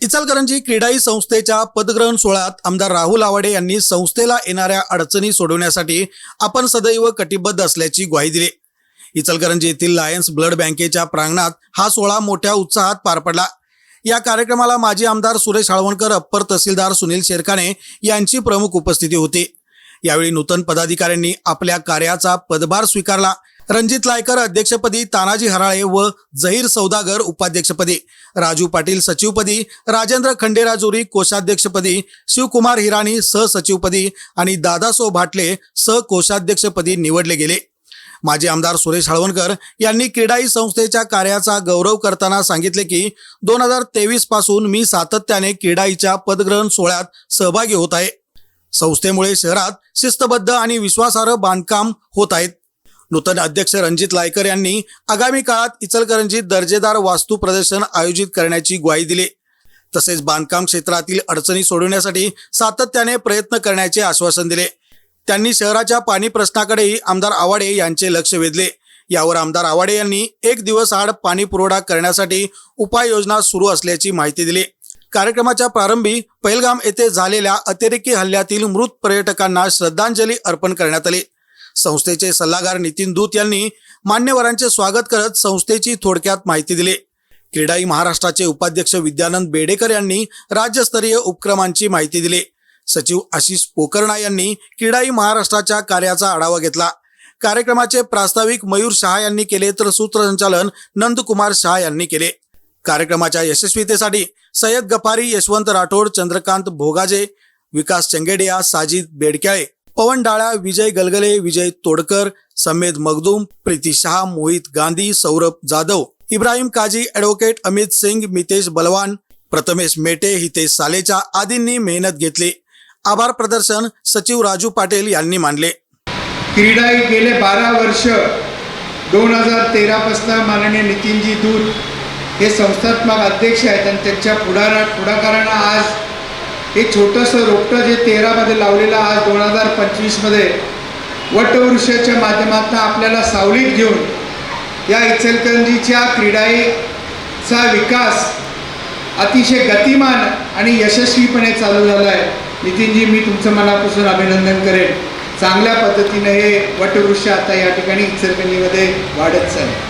इचलकरंजी क्रीडाई संस्थेच्या पदग्रहण सोहळ्यात आमदार राहुल आवाडे यांनी संस्थेला येणाऱ्या अडचणी सोडवण्यासाठी आपण सदैव कटिबद्ध असल्याची ग्वाही दिली. इचलकरंजी येथील लायन्स ब्लड बँकेच्या प्रांगणात हा सोहळा मोठ्या उत्साहात पार पडला. या कार्यक्रमाला माजी आमदार सुरेश हळवणकर अप्पर तहसीलदार सुनील शेरखाने यांची प्रमुख उपस्थिती होती. यावेळी नूतन पदाधिकाऱ्यांनी आपल्या कार्याचा पदभार स्वीकारला. रणजित लायकर अध्यक्षपदी तानाजी हराळे व जहीर सौदागर उपाध्यक्षपदी. राजू पाटील सचिवपदी राजेंद्र खंडेराजुरी कोषाध्यक्षपदी शिवकुमार हिराणी सहसचिवपदी आणि दादासो भाटले सहकोषाध्यक्षपदी निवडले गेले. माजी आमदार सुरेश हळवणकर यांनी क्रीडाई संस्थेच्या कार्याचा गौरव करताना सांगितले की दोन हजार तेवीसपासून मी सातत्याने क्रीडाईच्या पदग्रहण सोहळ्यात सहभागी होत आहे. संस्थेमुळे शहरात शिस्तबद्ध आणि विश्वासार्ह बांधकाम होत आहेत. नूतन अध्यक्ष रणजित लायकर यांनी आगामी काळात इचलकरंजीत दर्जेदार वास्तू प्रदर्शन आयोजित करण्याची ग्वाही दिली. तसेच बांधकाम क्षेत्रातील अडचणी सोडवण्यासाठी सातत्याने प्रयत्न करण्याचे आश्वासन दिले. त्यांनी शहराच्या पाणी प्रश्नाकडेही आमदार आवाडे यांचे लक्ष वेधले. यावर आमदार आवाडे यांनी एक दिवस आड पाणी पुरवठा करण्यासाठी उपाययोजना सुरू असल्याची माहिती दिली. कार्यक्रमाच्या प्रारंभी पहिलगाम येथे झालेल्या अतिरेकी हल्ल्यातील मृत पर्यटकांना श्रद्धांजली अर्पण करण्यात आली. संस्थेचे सल्लागार नितीन दूत यांनी मान्यवरांचे स्वागत करत संस्थेची थोडक्यात माहिती दिली. क्रीडाई महाराष्ट्राचे उपाध्यक्ष विद्यानंद बेडेकर यांनी राज्यस्तरीय उपक्रमांची माहिती दिली. सचिव आशिष पोकर्णा यांनी क्रीडाई महाराष्ट्राच्या कार्याचा आढावा घेतला. कार्यक्रमाचे प्रास्ताविक मयूर शहा यांनी केले तर सूत्रसंचालन नंदकुमार शहा यांनी केले. कार्यक्रमाच्या यशस्वीतेसाठी सय्यद गफारी यशवंत राठोड चंद्रकांत भोगाजे विकास चंगेडिया साजिद बेडक्याळे पवन डाळा विजय गलगले विजय तोडकर समेद मगदूम प्रीती शहा मोहित गांधी सौरभ जाधव इब्राहिम काजी ॲडव्होकेट अमित सिंग मितेश बलवान प्रथमेश मेटे हितेश सालेचा आदींनी मेहनत घेतली. आभार प्रदर्शन सचिव राजू पाटील यांनी मानले. क्रीडा ही गेले बारा वर्ष. दोन हजार तेरापासनं माननीय नितीनजी दूत हे संस्थात्मक अध्यक्ष आहेत आणि त्यांच्या पुढारा पुढाकारानं आज हे छोटंसं रोपटं जे तेरामध्ये लावलेलं आज दोन हजार पंचवीसमध्ये वटवृक्षाच्या माध्यमातून आपल्याला सावलीत घेऊन या इचलकरंजीच्या क्रीडाईचा विकास अतिशय गतिमान आणि यशस्वीपणे चालू झाला आहे. नितीनजी मी तुमचं मनापासून अभिनंदन करेन. चांगल्या पद्धतीनं हे वटवृक्ष आता या ठिकाणी इचलकरंजीमध्ये वाढत चालेल.